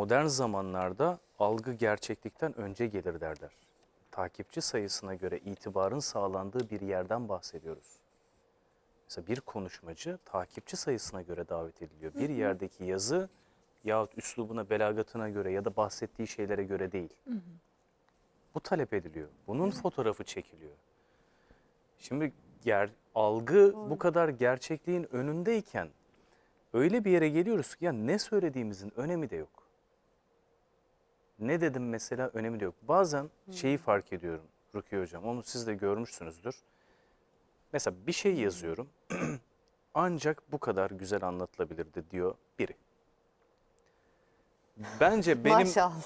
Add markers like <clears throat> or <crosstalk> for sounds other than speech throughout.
modern zamanlarda algı gerçeklikten önce gelir derler. Takipçi sayısına göre itibarın sağlandığı bir yerden bahsediyoruz. Mesela bir konuşmacı takipçi sayısına göre davet ediliyor. Bir yerdeki yazı yahut üslubuna, belagatına göre ya da bahsettiği şeylere göre değil. Bu talep ediliyor. Bunun fotoğrafı çekiliyor. Şimdi ger, algı bu kadar gerçekliğin önündeyken öyle bir yere geliyoruz ki ya ne söylediğimizin önemi de yok. Ne dedim mesela önemi de yok. Bazen şeyi fark ediyorum Rukiye Hocam, onu siz de görmüşsünüzdür. Mesela bir şey yazıyorum, <clears throat> ancak bu kadar güzel anlatılabilirdi diyor biri. Bence benim <laughs> Maşallah.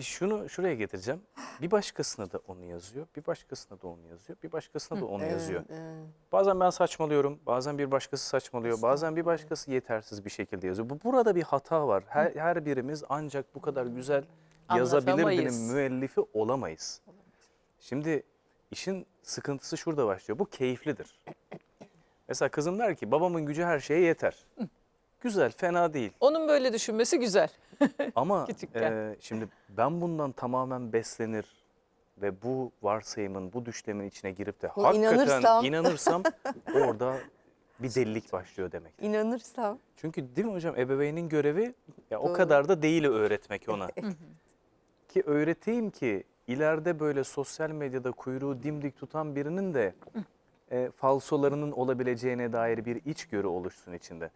şunu şuraya getireceğim. Bir başkasına da onu yazıyor, bir başkasına da onu yazıyor, bir başkasına da onu yazıyor. Bazen ben saçmalıyorum, bazen bir başkası saçmalıyor, bazen bir başkası yetersiz bir şekilde yazıyor. Bu burada bir hata var. Her, her birimiz ancak bu kadar güzel yazabilirdinin Anlatamayız. müellifi olamayız. Şimdi işin sıkıntısı şurada başlıyor. Bu keyiflidir. Mesela kızım der ki babamın gücü her şeye yeter. Güzel, fena değil. Onun böyle düşünmesi güzel. <laughs> Ama Küçükken. e, şimdi ben bundan tamamen beslenir ve bu varsayımın, bu düşlemin içine girip de Buna hakikaten inanırsam- inanırsam <laughs> orada bir delilik başlıyor demek. İnanırsam. Çünkü değil mi hocam ebeveynin görevi ya o Doğru. kadar da değil öğretmek ona. ki öğreteyim ki ileride böyle sosyal medyada kuyruğu dimdik tutan birinin de e, falsolarının olabileceğine dair bir içgörü oluşsun içinde.